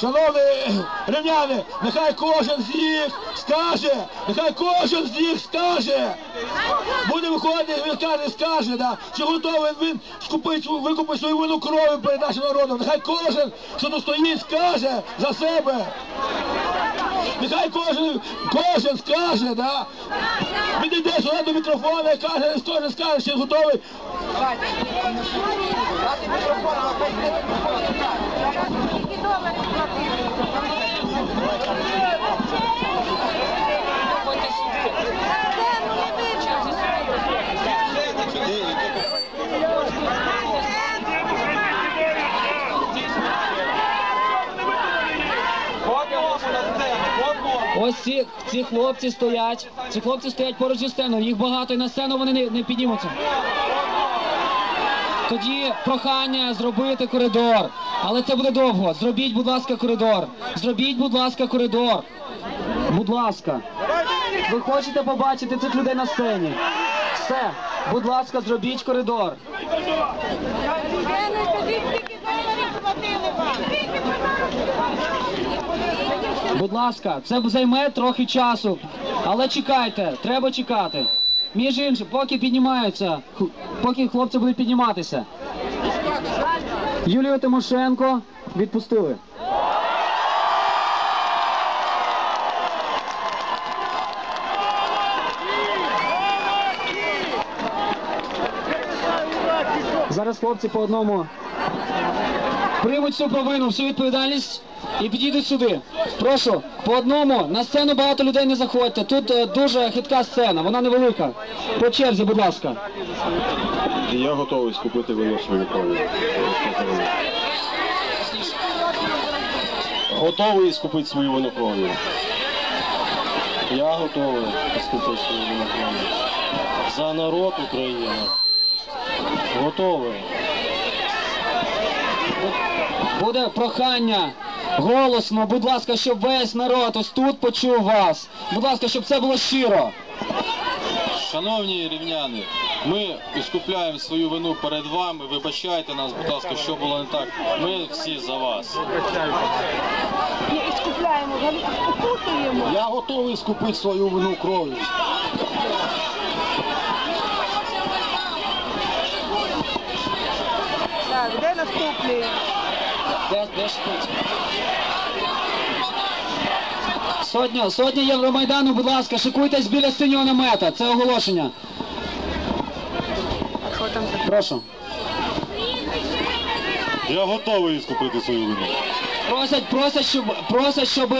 Шановні рівняни, нехай кожен з них скаже, нехай кожен з них скаже. Буде виходити, він каже, скаже, да, чи готовий він скупити, викупити свою вину крові перед нашим народом. Нехай кожен, хто тут стоїть, скаже за себе. Нехай кожен, кожен скаже, да. Він йде сюди до мікрофона і каже, кожен скаже, чи готовий. Ось ці, ці хлопці стоять. Ці хлопці стоять поруч зі сценою. Їх багато і на сцену вони не, не піднімуться. Тоді прохання зробити коридор. Але це буде довго. Зробіть, будь ласка, коридор. Зробіть, будь ласка, коридор. Будь ласка. Ви хочете побачити цих людей на сцені? Все, будь ласка, зробіть коридор. Будь ласка, це займе трохи часу. Але чекайте, треба чекати. Між іншим, поки піднімаються, поки хлопці будуть підніматися. Юлію Тимошенко відпустили. Зараз хлопці по одному приймуть всю провину, всю відповідальність і підійдуть сюди. Прошу, по одному, на сцену багато людей не заходьте. Тут е, дуже хитка сцена, вона невелика. По черзі, будь ласка. Я готовий скупити вино свою кров'ю. Готовий скупити свою вино кров'ю. Я готовий скупити свою вино кров'ю. За народ України. Готовий. Буде прохання голосно, будь ласка, щоб весь народ ось тут почув вас. Будь ласка, щоб це було щиро. Шановні рівняни, ми іскупляємо свою вину перед вами. Вибачайте нас, будь ласка, що було не так. Ми всі за вас. Не іскупляємо, взагалі. Я готовий скупити свою вину кров'ю. Так, де наступний? Сотня, сотня Євромайдану, будь ласка, шикуйтесь біля синього намета. Це оголошення. Прошу. Я готовий скупити свою вину. Просять, просять, щоб просять, щоб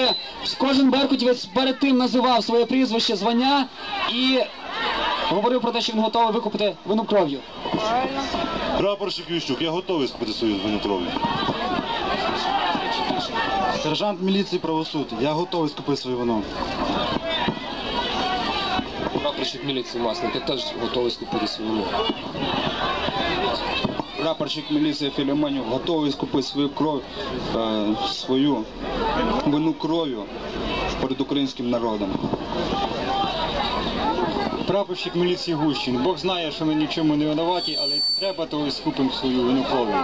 кожен беркутівець перед тим називав своє прізвище, звання і говорив про те, що він готовий викупити вину кров'ю. Прапорщик Ющук, я готовий скупити свою вину кров'ю. Сержант міліції правосуддя, я готовий скупити свою вину. Прапорщик міліції Масник, я теж готовий скупити свою вину. Прапорщик міліції Філімонів готовий скупити свою кров, е, свою вину кров'ю перед українським народом. Прапорщик міліції Гущин. Бог знає, що ми ні в чому не винуваті, але треба, то і скупимо свою вину кров'ю.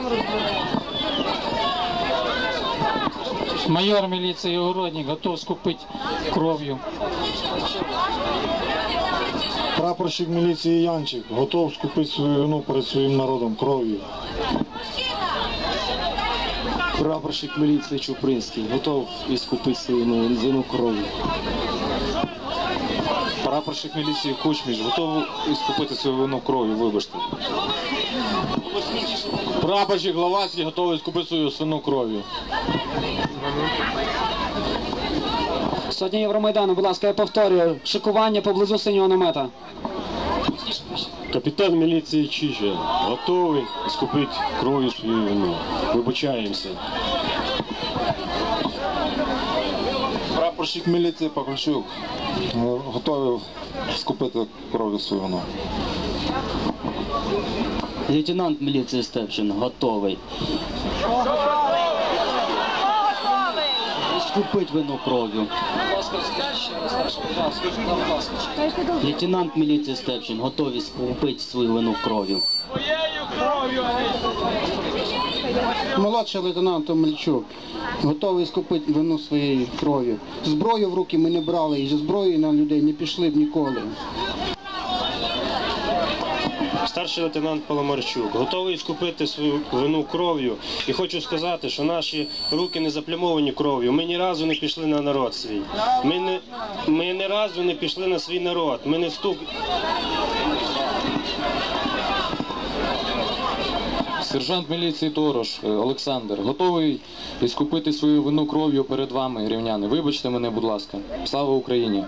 Майор міліції Огородник готов скупити кров'ю. Прапорщик міліції Янчик готов скупити свою вину перед своїм народом кров'ю. Прапорщик міліції Чупринський готов іскупити свою вину кров'ю. Прапорщик міліції Кучміч готовий скупити свою вину кров'ю, вибачте. Прапорщик Гловацький готовий скупити свою свину кров'ю. Сотня Євромайдану, будь ласка, я повторюю, шикування поблизу синього намета. Капітан міліції Чижа готовий скупити кров'ю свою вину. Вибачаємося. Прапорщик міліції Пахальчук готовий скупити кров'ю свою вину. Лейтенант міліції Степчин готовий. Скупить вину кров'ю. Лейтенант міліції Степчин готовий скупити свою вину кров'ю. Своєю кров'ю. Молодший лейтенант Омельчук готовий скупити вину своєю кров'ю. Зброю в руки ми не брали і зі зброєю на людей не пішли б ніколи. Старший лейтенант Паламарчук готовий скупити свою вину кров'ю. І хочу сказати, що наші руки не заплямовані кров'ю. Ми ні разу не пішли на народ свій. Ми не, ми ні разу не пішли на свій народ. Ми не стук. Сержант міліції Торош е, Олександр готовий іскупити свою вину кров'ю перед вами, рівняни. Вибачте мене, будь ласка. Слава Україні!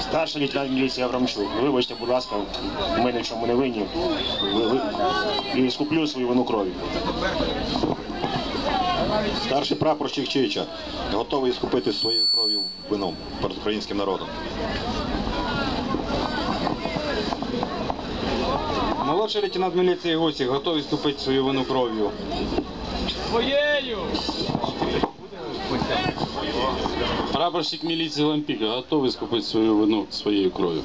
Старший лейтенант міліції Аврамчук. Вибачте, будь ласка, ми ні чому не винні. Ви, ви, і скуплю свою вину кров'ю. Старший прапорщик Чича готовий скупити своєю кров'ю вину перед українським народом. Молодший лейтенант міліції Гусік готовий скупити свою вину кров'ю. Своєю! Прапорщик міліції Лампіка готовий скупити свою вину своєю кров'ю.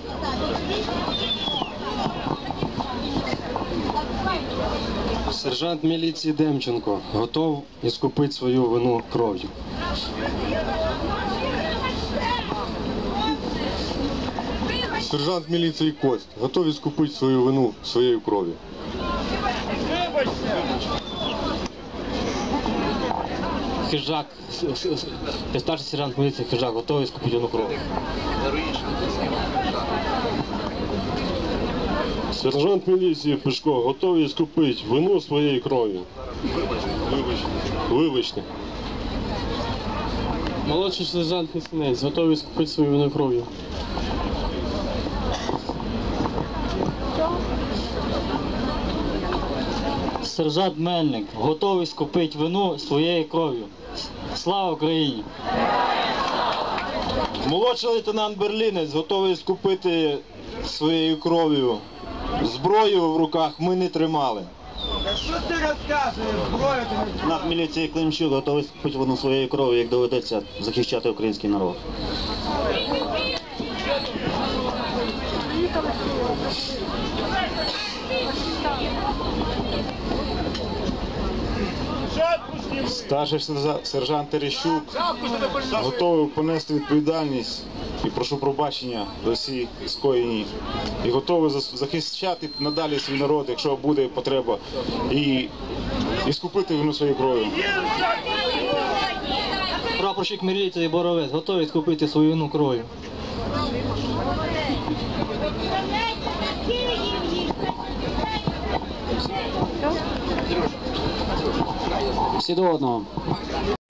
Сержант міліції Демченко готов іскупити свою вину кров'ю. Сержант міліції Кость готовий скупити свою вину своєю кров'ю. Хижак, старший сержант міліції Хижак готовий скупити вину кров'ю. Сержант міліції Пешко готовий скупити вину своєю кров'ю. Вибачте. Молодший сержант Несенець готовий скупити свою вину кров'ю. Сержант Мельник готовий скупити вину своєю кров'ю. Слава Україні! Молодший лейтенант Берлінець готовий скупити своєю кров'ю. Зброю в руках ми не тримали. Що ти розказуєш? Зброю ти не Лейтенант міліції Климчук готовий скупити вину своєю кров'ю, як доведеться захищати український народ. Старший сержант Терещук готовий понести відповідальність і прошу пробачення за всі скоєні. І готовий захищати надалі свій народ, якщо буде потреба, і, і скупити вину своєю кров'ю. Прапорщик міліції Боровець готовий скупити свою вину кров'ю. До одного.